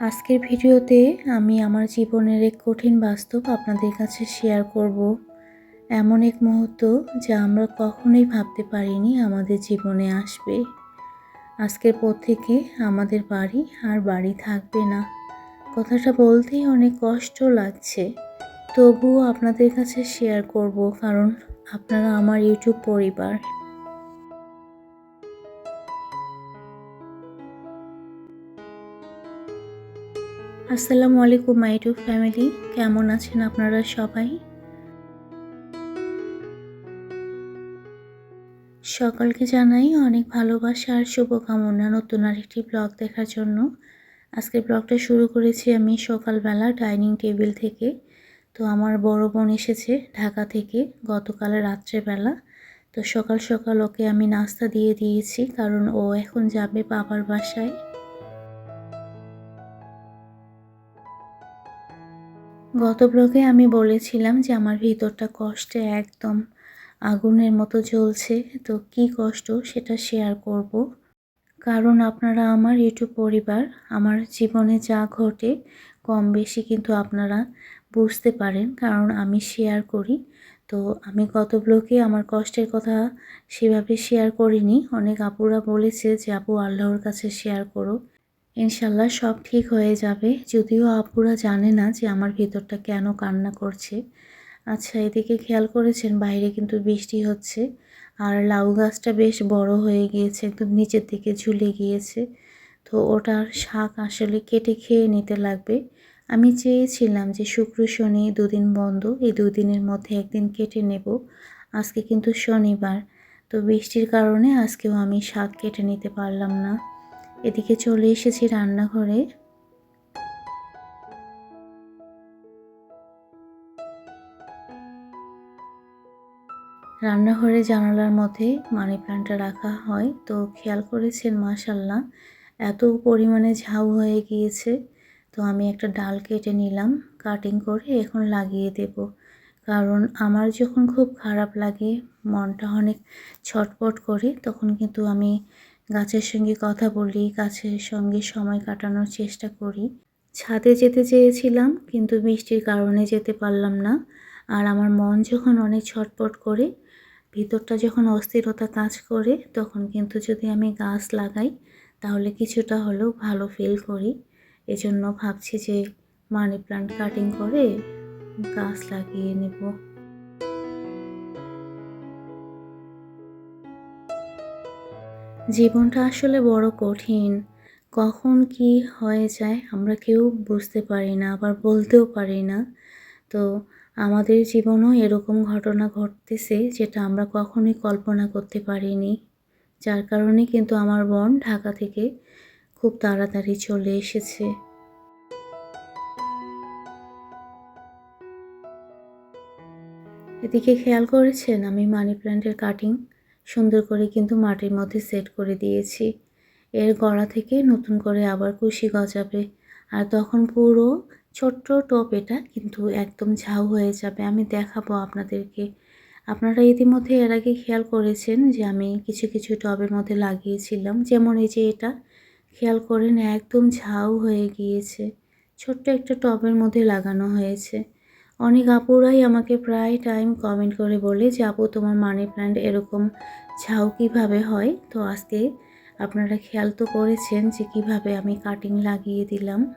আজকের ভিডিওতে আমি আমার জীবনের এক কঠিন বাস্তব আপনাদের কাছে শেয়ার করব। এমন এক মুহূর্ত যা আমরা কখনোই ভাবতে পারিনি আমাদের জীবনে আসবে। আজকের পর থেকে আমাদের বাড়ি আর বাড়ি থাকবে না। কথাটা বলতেই অনেক কষ্ট লাগছে। তবুও আপনাদের কাছে শেয়ার করব কারণ আপনারা আমার ইউটিউব পরিবার। আসসালামু আলাইকুম, মাই টু ফ্যামিলি। কেমন আছেন আপনারা সবাই? সকলকে জানাই অনেক ভালোবাসা আর শুভকামনা নতুন আরেকটি ব্লগ দেখার জন্য। আজকের ব্লগটা শুরু করেছি আমি সকালবেলা ডাইনিং টেবিল থেকে। তো আমার বড় বোন এসেছে ঢাকা থেকে গতকাল রাত্রেবেলা। তো সকাল সকাল ওকে আমি নাস্তা দিয়ে দিয়েছি, কারণ ও এখন যাবে বাবার বাসায়। গত ব্লগে আমি বলেছিলাম যে আমার ভিতরটা কষ্টে একদম আগুনের মতো জ্বলছে। তো কি কষ্ট সেটা শেয়ার করব। কারণ আপনারা আমার ইউটিউব পরিবার, আমার জীবনে যা ঘটে, কম বেশি কিন্তু আপনারা বুঝতে পারেন, কারণ আমি শেয়ার করি। তো আমি গত ব্লগে আমার কষ্টের কথা সেভাবে শেয়ার করিনি। অনেক আপুরা বলেছে যে, আপু, আল্লাহর কাছে শেয়ার করো। ইনশাল্লাহ সব ঠিক হয়ে যাবে। যদিও আপুরা জানে না যে আমার ভিতরটা কেন কান্না করছে। আচ্ছা এদিকে খেয়াল করেছেন, বাইরে কিন্তু বৃষ্টি হচ্ছে। আর লাউ গাছটা বেশ বড় হয়ে গিয়েছে, একদম নিচের দিকে ঝুলে গিয়েছে। তো ওটার শাক আসলে কেটে খেয়ে নিতে লাগবে। আমি চেয়েছিলাম যে শুক্র, শনি দুদিন বন্ধ, এই দুদিনের মধ্যে একদিন কেটে নেব। আজকে কিন্তু শনিবার, তো বৃষ্টির কারণে আজকেও আমি শাক কেটে নিতে পারলাম না। এদিকে চলে এসেছি রান্নাঘরে। রান্নাঘরে জানালার মধ্যে মানি প্ল্যান্টটা রাখা হয়। তো খেয়াল করেছেন মাশাল্লাহ এত পরিমাণে ঝাউ হয়ে গিয়েছে। তো আমি একটা ডাল কেটে নিলাম, কাটিং করে এখন লাগিয়ে দেব। কারণ আমার যখন খুব খারাপ লাগে, মনটা অনেক ছটপট করে, তখন কিন্তু আমি গাছের সঙ্গে কথা বলি, গাছের সঙ্গে সময় কাটানোর চেষ্টা করি। ছাদে যেতে চেয়েছিলাম, কিন্তু বৃষ্টির কারণে যেতে পারলাম না। আর আমার মন যখন অনেক ছটপট করে, ভিতরটা যখন অস্থিরতা কাজ করে, তখন কিন্তু যদি আমি গাছ লাগাই, তাহলে কিছুটা হলেও ভালো ফিল করি। এজন্য ভাবছি যে মানি প্লান্ট কাটিং করে গাছ লাগিয়ে নেব। জীবনটা আসলে বড় কঠিন। কখন কি হয়ে যায় আমরা কেউ বুঝতে পারি না, আবার বলতেও পারি না। তো আমাদের জীবনেও এরকম ঘটনা ঘটতেছে যেটা আমরা কখনোই কল্পনা করতে পারিনি। যার কারণে কিন্তু আমার বোন ঢাকা থেকে খুব তাড়াতাড়ি চলে এসেছে। এদিকে খেয়াল করেছেন আমি মানি প্ল্যান্টের কাটিং? সুন্দর করে কিন্তু মাটির মধ্যে সেট করে দিয়েছি। এর গড়া থেকে নতুন করে আবার কুশি গজাবে। আর তখন পুরো ছোট্ট টপ এটা কিন্তু একদম ঝাউ হয়ে যাবে। আমি দেখাবো আপনাদেরকে। আপনারা ইতিমধ্যে এর আগে খেয়াল করেছেন যে আমি কিছু কিছু টবের মধ্যে লাগিয়েছিলাম। যেমন এই যে এটা, খেয়াল করেন একদম ঝাউ হয়ে গিয়েছে। ছোট্ট একটা টবের মধ্যে লাগানো হয়েছে। অনেক আপুরাই আমাকে প্রায় টাইম কমেন্ট করে বলে যে, আপু, তোমার মানি প্ল্যান্ট এরকম ঝাউ কীভাবে হয়? তো আজকে আপনারা খেয়াল তো করেছেন যে, কীভাবে আমি কাটিং লাগিয়ে দিলাম।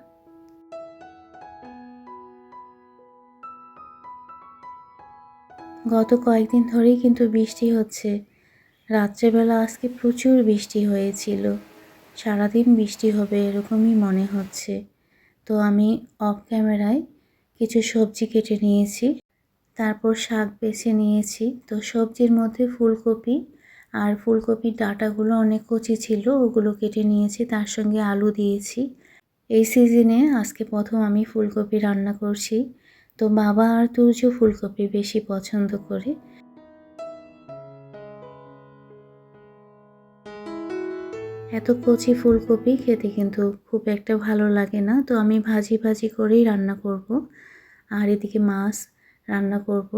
গত কয়েকদিন ধরেই কিন্তু বৃষ্টি হচ্ছে। রাত্রেবেলা আজকে প্রচুর বৃষ্টি হয়েছিল। সারাদিন বৃষ্টি হবে এরকমই মনে হচ্ছে। তো আমি অফ ক্যামেরায় কিছু সবজি কেটে নিয়েছি, তারপর শাক বেছে নিয়েছি। তো সবজির মধ্যে ফুলকপি আর ফুলকপির ডাটাগুলো অনেক কচি ছিল, ওগুলো কেটে নিয়েছি, তার সঙ্গে আলু দিয়েছি। এই সিজনে আজকে প্রথম আমি ফুলকপি রান্না করছি। তো বাবা আর তুর্য ফুলকপি বেশি পছন্দ করে। এত কচি ফুলকপি খেতে কিন্তু খুব একটা ভালো লাগে না, তো আমি ভাজি ভাজি করেই রান্না করব। আর এদিকে মাছ রান্না করব।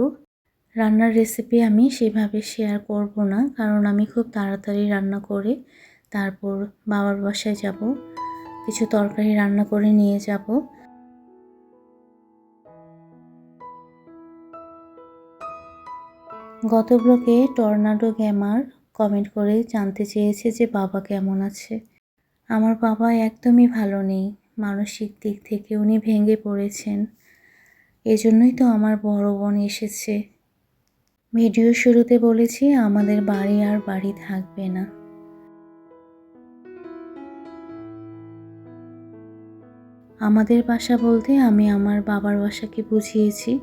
রান্নার রেসিপি আমি সেভাবে শেয়ার করব না, কারণ আমি খুব তাড়াতাড়ি রান্না করে তারপর বাবার বাসায় যাব। কিছু তরকারি রান্না করে নিয়ে যাব। গত ব্লকে টর্নাডো গেমার কমেন্ট করে জানতে চেয়েছে যে বাবা কেমন আছে। আমার বাবা একদমই ভালো নেই, মানসিক দিক থেকে উনি ভেঙে পড়েছেন। এজন্যই তো আমার বড় বোন এসেছে। ভিডিও শুরুতে বলেছি, আমাদের বাড়ি আর বাড়ি থাকবে না। আমাদের বাসা বলতে আমি আমার বাবার বাসাকে বুঝিয়েছি।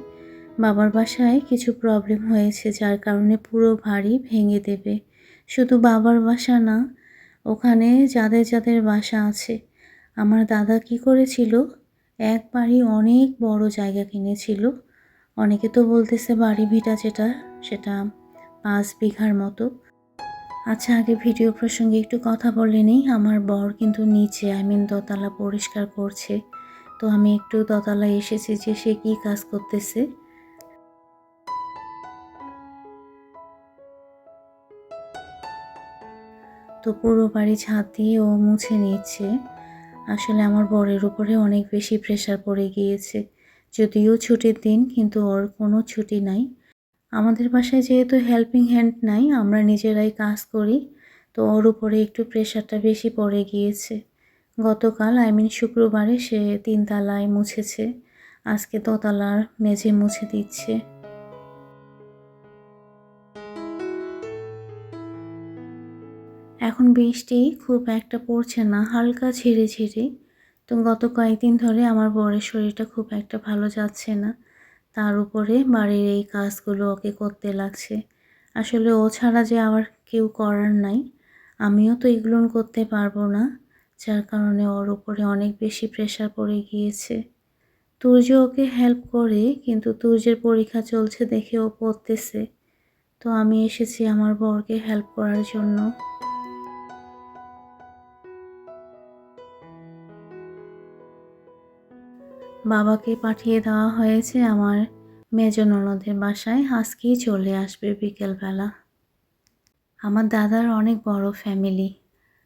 বাবার বাসায় কিছু প্রবলেম হয়েছে, যার কারণে পুরো বাড়ি ভেঙে দেবে। শুধু বাবার বাসা না, ওখানে যাদের যাদের বাসা আছে। আমার দাদা কি করেছিল এক বাড়ি অনেক বড় জায়গা কিনেছিল। অনেকে তো বলতেছে বাড়ি ভিটা যেটা, সেটা পাঁচ বিঘার মতো। আচ্ছা আগে ভিডিও প্রসঙ্গে একটু কথা বলে নেই। আমার বর কিন্তু নিচে আই মিন দোতলা পরিষ্কার করছে। তো আমি একটু দোতলায় এসেছি যে সে কী কাজ করতেছে। তো পুরো বাড়ি ছাদ দিয়ে ও মুছে নিচ্ছে। আসলে আমার বরের উপরে অনেক বেশি প্রেশার পড়ে গিয়েছে। যদিও ছুটির দিন, কিন্তু ওর কোনো ছুটি নাই। আমাদের বাসায় যেহেতু হেল্পিং হ্যান্ড নাই, আমরা নিজেরাই কাজ করি, তো ওর উপরে একটু প্রেশারটা বেশি পড়ে গিয়েছে। গতকাল আই মিন শুক্রবারে সে তিনতলায় মুছেছে। আজকে দোতলার মেঝে মুছে দিচ্ছে। এখন বৃষ্টি খুব একটা পড়ছে না, হালকা ঝিরে ঝিরে। তো গত কয়েকদিন ধরে আমার বরের শরীরটা খুব একটা ভালো যাচ্ছে না। তার উপরে বাড়ির এই কাজগুলো ওকে করতে লাগছে। আসলে ও ছাড়া যে আবার কেউ করার নাই। আমিও তো এগুলো করতে পারব না, যার কারণে ওর উপরে অনেক বেশি প্রেশার পড়ে গিয়েছে। তুর্য ওকে হেল্প করে, কিন্তু তুর্যের পরীক্ষা চলছে দেখে ও পড়তেছে। তো আমি এসেছি আমার বরকে হেল্প করার জন্য। বাবাকে পাঠিয়ে দেওয়া হয়েছে আমার মেজ ননদের বাসায়। আজকেই চলে আসবে বিকেলবেলা। আমার দাদার অনেক বড় ফ্যামিলি।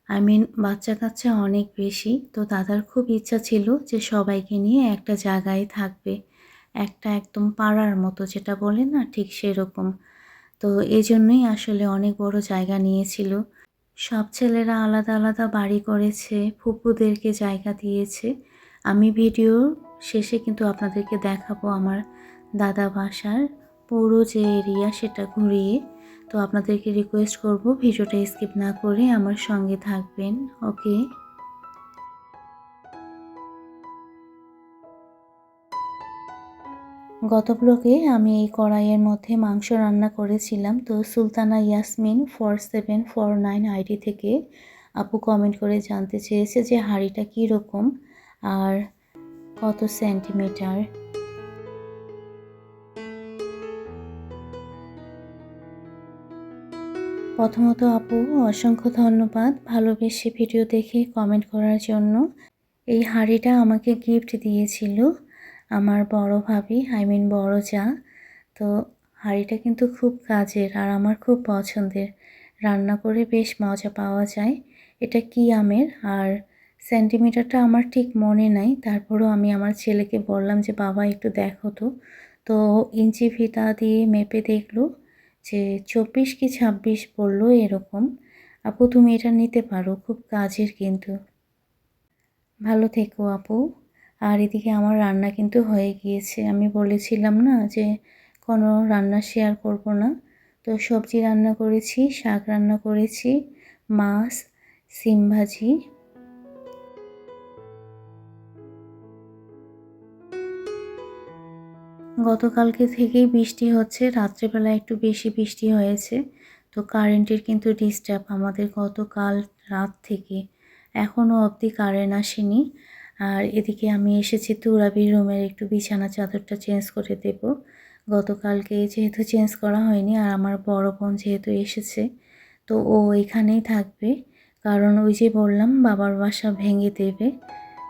আই মিন বাচ্চা কাচ্চা অনেক বেশি। তো দাদার খুব ইচ্ছা ছিল যে সবাইকে নিয়ে একটা জায়গায় থাকবে। একটা একদম পাড়ার মতো যেটা বলে না ঠিক সেরকম। তো এই জন্যই আসলে অনেক বড় জায়গা নিয়েছিল। সব ছেলেরা আলাদা আলাদা বাড়ি করেছে, ফুপুদেরকে জায়গা দিয়েছে। আমি ভিডিও শেষে কিন্তু আপনাদেরকে দেখাবো আমার দাদা বাসার পুরো যে এরিয়া সেটা ঘুরিয়ে। তো আপনাদেরকে রিকোয়েস্ট করব ভিডিওটা স্কিপ না করে আমার সঙ্গে থাকবেন ওকে গত ব্লকে আমি এই কড়াইয়ের মধ্যে মাংস রান্না করেছিলাম। তো Sultana Yasmin four seven four nine ID থেকে আপু কমেন্ট করে জানতে চেয়েছে যে হাঁড়িটা কীরকম। আর কত সেন্টিমিটার প্রথমত আপু, অসংখ্য ধন্যবাদ ভালোবেসে ভিডিও দেখে কমেন্ট করার জন্য। এই হাঁড়িটা আমাকে গিফট দিয়েছিল আমার বড় ভাবি আই মিন বড় যা। তো হাঁড়িটা কিন্তু খুব কাজের আর আমার খুব পছন্দের। রান্না করে বেশ মজা পাওয়া যায়। এটা কি আমের? আর সেন্টিমিটারটা আমার ঠিক মনে নাই। তারপরেও আমি আমার ছেলেকে বললাম যে, বাবা, একটু দেখো তো। তো ইঞ্চি ফিতা দিয়ে মেপে দেখল যে, চব্বিশ কি ছাব্বিশ বলল এরকম। আপু, তুমি এটা নিতে পারো, খুব কাজের কিন্তু। ভালো থেকো আপু। আর এদিকে আমার রান্না কিন্তু হয়ে গিয়েছে। আমি বলেছিলাম না যে, কোনো রান্না শেয়ার করব না। তো সবজি রান্না করেছি, শাক রান্না করেছি, মাছ, সিম ভাজি গতকালকে থেকেই বৃষ্টি হচ্ছে, রাত্রেবেলা একটু বেশি বৃষ্টি হয়েছে। তো কারেন্টের কিন্তু ডিস্টার্ব আমাদের গতকাল রাত থেকে। এখনও অবধি কারেন্ট আসেনি। আর এদিকে আমি এসেছি তুরাবির রুমের, একটু বিছানা চাদরটা চেঞ্জ করে দেব। গতকালকে যেহেতু চেঞ্জ করা হয়নি, আর আমার বড় বোন যেহেতু এসেছে, তো ও এখানেই থাকবে। কারণ ওই যে বললাম, বাবার বাসা ভেঙে দেবে।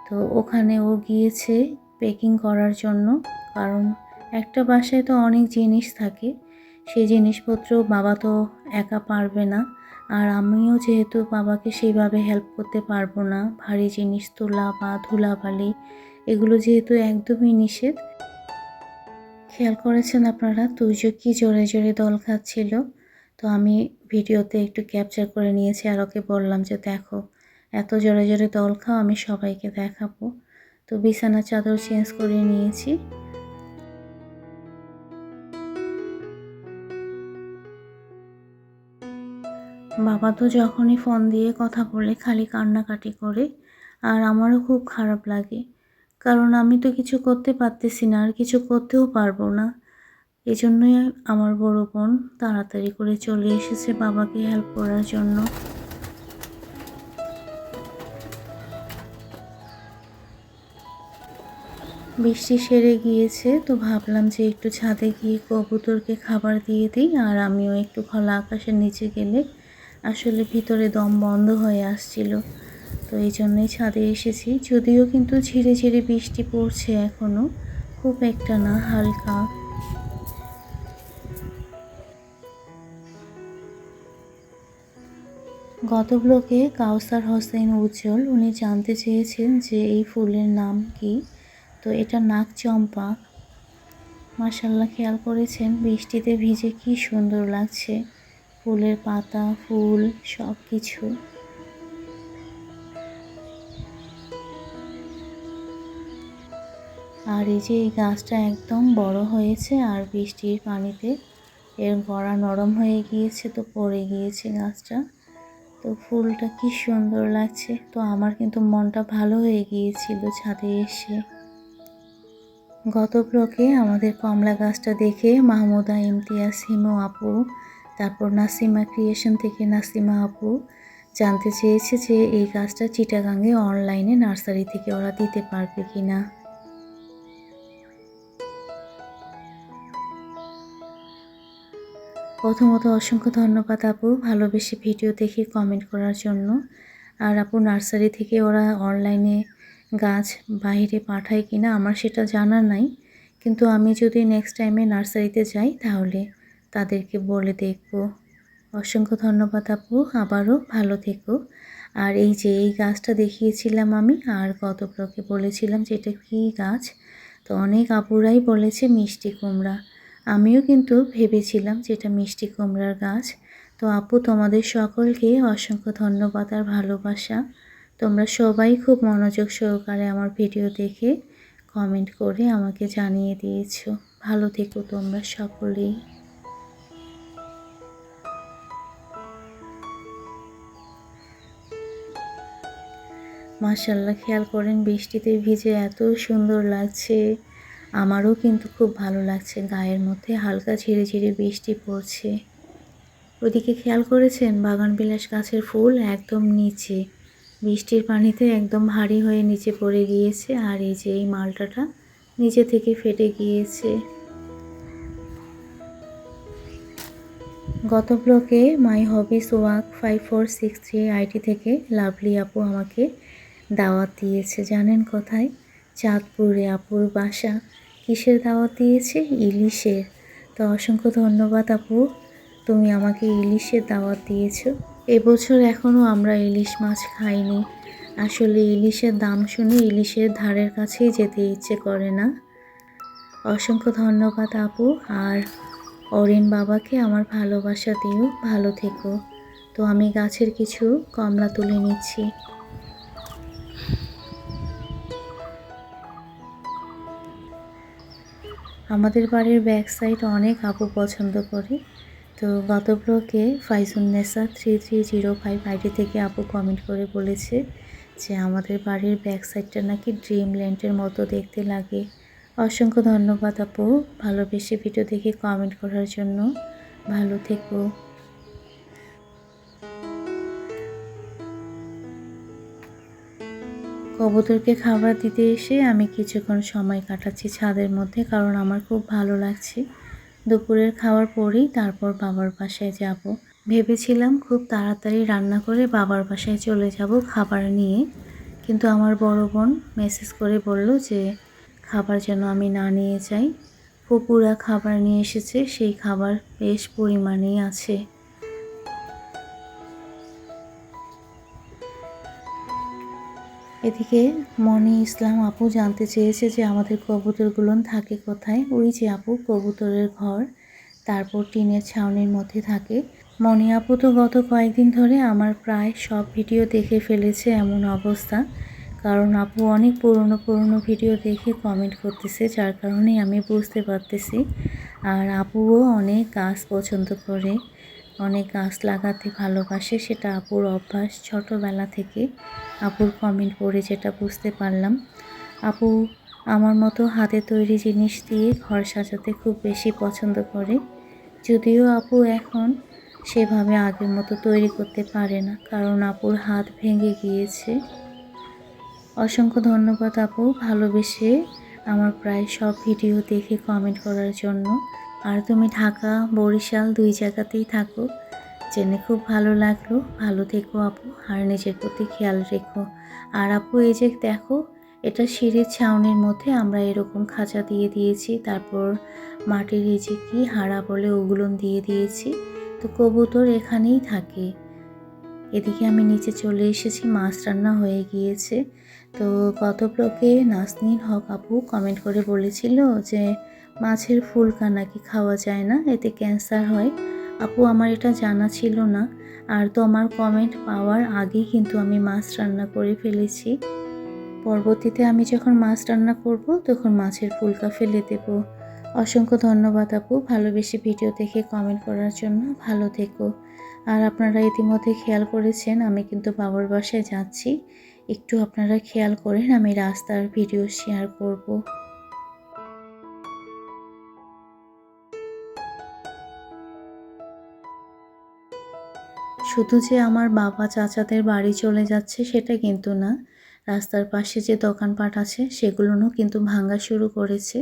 তো ওখানে ও গিয়েছে পেকিং করার জন্য, কারণ একটা বাসায় তো অনেক জিনিস থাকে। সেই জিনিসপত্র বাবা তো একা পারবে না। আর আমিও যেহেতু বাবাকে সেইভাবে হেল্প করতে পারব না, ভারী জিনিস তোলা বা ধুলাবালি, এগুলো যেহেতু একদমই নিষেধ। খেয়াল করেছেন আপনারা তুইজ কি জোরে জোরে দল খাচ্ছিল? তো আমি ভিডিওতে একটু ক্যাপচার করে নিয়েছি আর ওকে বললাম যে, দেখো, এত জোরে জোরে দল খাও, আমি সবাইকে দেখাবো। তো বিছানা চাদর চেঞ্জ করে নিয়েছি। বাবা তো যখনই ফোন দিয়ে কথা বলে খালি কান্নাকাটি করে, আর আমারও খুব খারাপ লাগে। কারণ আমি তো কিছু করতে পারতেছি না, আর কিছু করতেও পারব না। এই জন্যই আমার বড় বোন তাড়াতাড়ি করে চলে এসেছে বাবাকে হেল্প করার জন্য। বৃষ্টি সেরে গিয়েছে, তো ভাবলাম যে একটু ছাদে গিয়ে কবুতরকে খাবার দিয়ে দিই, আর আমিও একটু খোলা আকাশের নিচে গেলে আসলে ভিতরে দম বন্ধ হয়ে আসছিল। তো এই জন্যই ছাদে এসেছি। যদিও কিন্তু ঝিরে ঝিরে বৃষ্টি পড়ছে এখনও খুব একটা না, হালকা। গত ব্লকে কাউসার হোসেন উজ্জ্বল, উনি জানতে চেয়েছেন যে এই ফুলের নাম কি। তো এটা নাক চম্পা মাসাল্লাহ খেয়াল করেছেন বৃষ্টিতে ভিজে কি সুন্দর লাগছে। ফুলের পাতা, ফুল সব কিছু আর এই যে এই গাছটা একদম বড় হয়েছে আর বৃষ্টির পানিতে এর গড়া নরম হয়ে গিয়েছে তো পড়ে গিয়েছে গাছটা। তো ফুলটা কি সুন্দর লাগছে। তো আমার কিন্তু মনটা ভালো হয়ে গিয়েছিল ছাদে এসে। গত ব্লকে আমাদের কমলা গাছটা দেখে মাহমুদা, ইমতিয়াজ, হিমু আপু তারপর নাসিমা ক্রিয়েশন থেকে নাসিমা আপু জানতে চেয়েছে যে এই গাছটা চিটাগাঙ্গে অনলাইনে নার্সারি থেকে ওরা দিতে পারবে কি না প্রথমত অসংখ্য ধন্যবাদ আপু ভালোবেসে ভিডিও দেখে কমেন্ট করার জন্য। আর আপু নার্সারি থেকে ওরা অনলাইনে গাছ বাইরে পাঠায় কি না আমার সেটা জানা নাই। কিন্তু আমি যদি নেক্সট টাইমে নার্সারিতে যাই তাহলে তাদেরকে বলে দেখব। অসংখ্য ধন্যবাদ আপু, আবারও ভালো থেকো। আর এই যে এই গাছটা দেখিয়েছিলাম আমি, আর গত বলেছিলাম যে এটা কী গাছ, তো অনেক আপুরাই বলেছে মিষ্টি কুমড়া। আমিও কিন্তু ভেবেছিলাম যে এটা মিষ্টি কুমড়ার গাছ। তো আপু, তোমাদের সকলকে অসংখ্য ধন্যবাদ আর ভালোবাসা। তোমরা সবাই খুব মনোযোগ সহকারে আমার ভিডিও দেখে কমেন্ট করে আমাকে জানিয়ে দিয়েছ। ভালো থেকো তোমরা সকলেই। মাশাল্লাহ খেয়াল করেন বৃষ্টিতে ভিজে এত সুন্দর লাগছে। আমারও কিন্তু খুব ভালো লাগছে, গায়ের মধ্যে হালকা ঝিরে ঝিরে বৃষ্টি পড়ছে। ওদিকে খেয়াল করেছেন, বাগান বিলাস গাছের ফুল একদম নিচে। বৃষ্টির পানিতে একদম ভারী হয়ে নিচে পড়ে গিয়েছে আর এই যে এই মালটাটা নিচে থেকে ফেটে গিয়েছে। গত ব্লকে my hobbies walk five four six three ID থেকে লাভলি আপু আমাকে দাওয়াত দিয়েছে, জানেন কোথায়? চাঁদপুরে আপুর বাসা। কিসের দাওয়াত দিয়েছে? ইলিশের। তো অসংখ্য ধন্যবাদ আপু, তুমি আমাকে ইলিশের দাওয়াত দিয়েছ। এবছর এখনও আমরা ইলিশ মাছ খাইনি। আসলে ইলিশের দাম শুনে ইলিশের ধারের কাছেই যেতে ইচ্ছে করে না। অসংখ্য ধন্যবাদ আপু, আর অরিন বাবাকে আমার ভালোবাসা দিও, ভালো থেকো। তো আমি গাছের কিছু কমলা তুলে নিচ্ছি। আমাদের বাড়ির ব্যাক সাইড অনেক আপু পছন্দ করে। তো গত ব্লকে Faizunnesa three three zero five ID থেকে আপু কমেন্ট করে বলেছে যে আমাদের বাড়ির ব্যাক সাইডটা নাকি ড্রিম ল্যান্ডের মতো দেখতে লাগে। অসংখ্য ধন্যবাদ আপু। ভালোবেসে ভিডিও দেখে কমেন্ট করার জন্য। ভালো থেকো। কবুতরকে খাবার দিতে এসে আমি কিছুক্ষণ সময় কাটাচ্ছি ছাদের মধ্যে কারণ আমার খুব ভালো লাগছে। দুপুরের খাওয়ার পরেই তারপর বাবার বাসায় যাব। ভেবেছিলাম খুব তাড়াতাড়ি রান্না করে বাবার বাসায় চলে যাব খাবার নিয়ে। কিন্তু আমার বড় বোন মেসেজ করে বলল যে, খাবার যেন আমি না নিয়ে যাই। ফুপুরা খাবার নিয়ে এসেছে, সেই খাবার বেশ পরিমাণেই আছে। এদিকে মনি, ইসলাম আপু জানতে চেয়েছে যে আমাদের কবুতরগুলো থাকে কোথায়। ওই যে আপু, কবুতরের ঘর। তারপর টিনের ছাউনির মধ্যে থাকে। মনি আপু তো গত কয়েকদিন ধরে আমার প্রায় সব ভিডিও দেখে ফেলেছে এমন অবস্থা। কারণ আপু অনেক পুরনো পুরনো ভিডিও দেখে কমেন্ট করতেছে, যার কারণে আমি বুঝতে পারতেছি। আর আপুও অনেক গাছ পছন্দ করে। অনেক গাছ লাগাতে ভালোবাসে, সেটা আপুর অভ্যাস। ছোটোবেলা থেকে আপুর কমেন্ট পড়ে যেটা বুঝতে পারলাম। আপু আমার মতো হাতে তৈরি জিনিস দিয়ে ঘর সাজাতে খুব বেশি পছন্দ করে। যদিও আপু এখন সেভাবে আগের মতো তৈরি করতে পারে না, কারণ আপুর হাত ভেঙে গিয়েছে। অসংখ্য ধন্যবাদ আপু ভালোবেসে আমার প্রায় সব ভিডিও দেখে কমেন্ট করার জন্য। আর তুমি ঢাকা, বরিশাল দুই জায়গাতেই থাকো। জেনে খুব ভালো লাগল। ভালো থেকো আপু, আর নিজের প্রতি খেয়াল রেখো। আর আপু, এই যে দেখো, এটা সিঁড়ির ছাউনির মধ্যে আমরা এরকম খাঁচা দিয়ে দিয়েছি, তারপর মাটির এই যে কি হাড়া বলে ওগুলো দিয়ে দিয়েছি। তো কবুতর এখানেই থাকে। এদিকে আমি নিচে চলে এসেছি, মাছ রান্না হয়ে গিয়েছে। তো গত ব্লকে নাসনিন হক আপু কমেন্ট করে বলেছিল যে মাছের ফুলকা নাকি খাওয়া যায় না? এতে ক্যান্সার হয়। আপু, আমার এটা জানা ছিল না। আর তোমার কমেন্ট পাওয়ার আগেই কিন্তু আমি মাছ রান্না করে ফেলেছি। পরবর্তীতে আমি যখন মাছ রান্না করব, তখন মাছের ফুলকা ফেলে দেব। অসংখ্য ধন্যবাদ আপু। ভালোবেসে ভিডিও দেখে কমেন্ট করার জন্য। ভালো থেকো। আর আপনারা ইতিমধ্যে খেয়াল করেছেন, আমি কিন্তু বাবার বাসায় যাচ্ছি। একটু আপনারা খেয়াল করেন, আমি রাস্তার ভিডিও শেয়ার করব। শুধু যে আমার বাবা চাচাদের বাড়ি চলে যাচ্ছে সেটা কিন্তু না। রাস্তার পাশে যে দোকানপাট আছে সেগুলোও কিন্তু ভাঙা শুরু করেছে।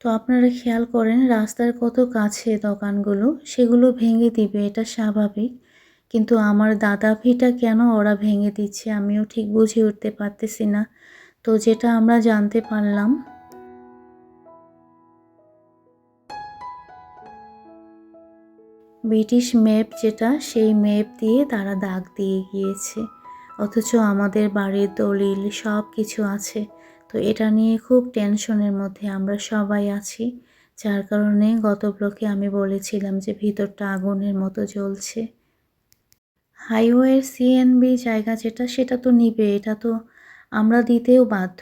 তো আপনারা খেয়াল করেন, রাস্তার কত কাছে দোকানগুলো, সেগুলো ভেঙে দিবে, এটা স্বাভাবিক। কিন্তু আমার দাদা ভিটা কেন ওরা ভেঙে দিচ্ছে, আমিও ঠিক বুঝে উঠতে পারতেছি না। তো যেটা আমরা জানতে পারলাম ব্রিটিশ ম্যাপ যেটা, সেই ম্যাপ দিয়ে তারা দাগ দিয়ে গিয়েছে। অথচ আমাদের বাড়ির দলিল সব কিছু আছে। তো এটা নিয়ে খুব টেনশনের মধ্যে আমরা সবাই আছি। যার কারণে গত ব্লকে আমি বলেছিলাম যে ভিতরটা আগুনের মতো জ্বলছে। হাইওয়ের সিএনবি জায়গা যেটা, সেটা তো নিবে, এটা তো আমরা দিতেও বাধ্য।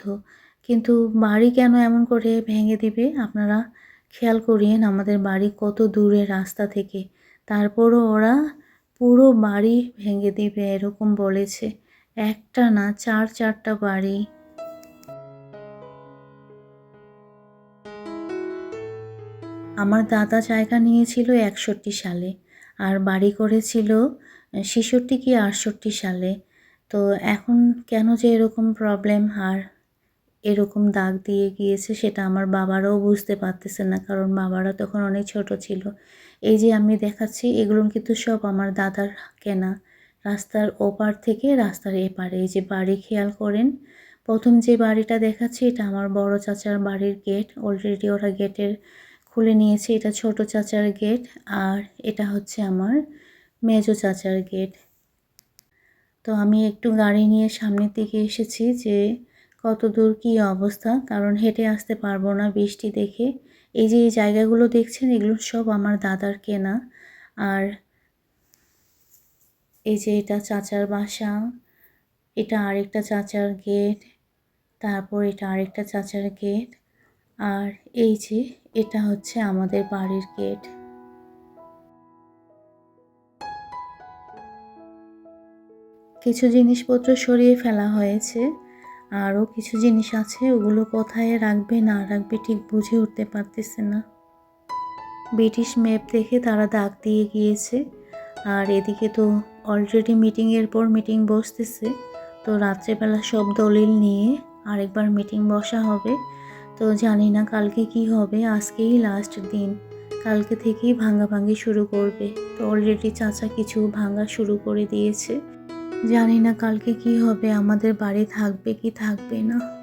কিন্তু বাড়ি কেন এমন করে ভেঙে দিবে? আপনারা খেয়াল করিয়েন, আমাদের বাড়ি কত দূরে রাস্তা থেকে। তারপরও ওরা পুরো বাড়ি ভেঙে দিবে, এরকম বলেছে। একটা না, চার চারটা বাড়ি। আমার দাদা জায়গা নিয়েছিল একষট্টি সালে আর বাড়ি করেছিল ছেষট্টি কি আটষট্টি সালে। তো এখন কেন যে এরকম প্রবলেম আর এরকম দাগ দিয়ে গিয়েছে সেটা আমার বাবারাও বুঝতে পারতেছে না, কারণ বাবারা তখন অনেক ছোট ছিল। এই যে আমি দেখাচ্ছি, এগুলো কিন্তু সব আমার দাদার কেনা। রাস্তার ওপার থেকে রাস্তার এপারে। এই যে বাড়ি খেয়াল করেন, প্রথম যে বাড়িটা দেখাচ্ছি, এটা আমার বড় চাচার বাড়ির গেট। অলরেডি ওরা গেটের খুলে নিয়েছে, এটা ছোট চাচার গেট, আর এটা হচ্ছে আমার মেজো চাচার গেট। তো আমি একটু গাড়ি নিয়ে সামনের দিকে এসেছি যে কত দূর কী অবস্থা? কারণ হেঁটে আসতে পারব না বৃষ্টি দেখে। এই যে এই জায়গাগুলো দেখছেন, এগুলো সব আমার দাদার কেনা। আর এই যে এটা চাচার বাসা, এটা আরেকটা চাচার গেট, তারপর এটা আরেকটা চাচার গেট, আর এই যে এটা হচ্ছে আমাদের বাড়ির গেট। কিছু জিনিসপত্র সরিয়ে ফেলা হয়েছে। আরও কিছু জিনিস আছে, ওগুলো কোথায় রাখবে না রাখবে ঠিক বুঝে উঠতে পারতেছে না। ব্রিটিশ ম্যাপ দেখে তারা দাগ দিয়ে গিয়েছে। আর এদিকে তো অলরেডি মিটিংয়ের পর মিটিং বসতেছে। তো রাত্রেবেলা সব দলিল নিয়ে আরেকবার মিটিং বসা হবে। তো জানি না কালকে কি হবে, আজকেই লাস্ট দিন। কালকে থেকেই ভাঙ্গাভাঙ্গি শুরু করবে। তো অলরেডি চাচা কিছু ভাঙ্গা শুরু করে দিয়েছে। জানি না কালকে কি হবে আমাদের বাড়ি থাকবে কি থাকবে না।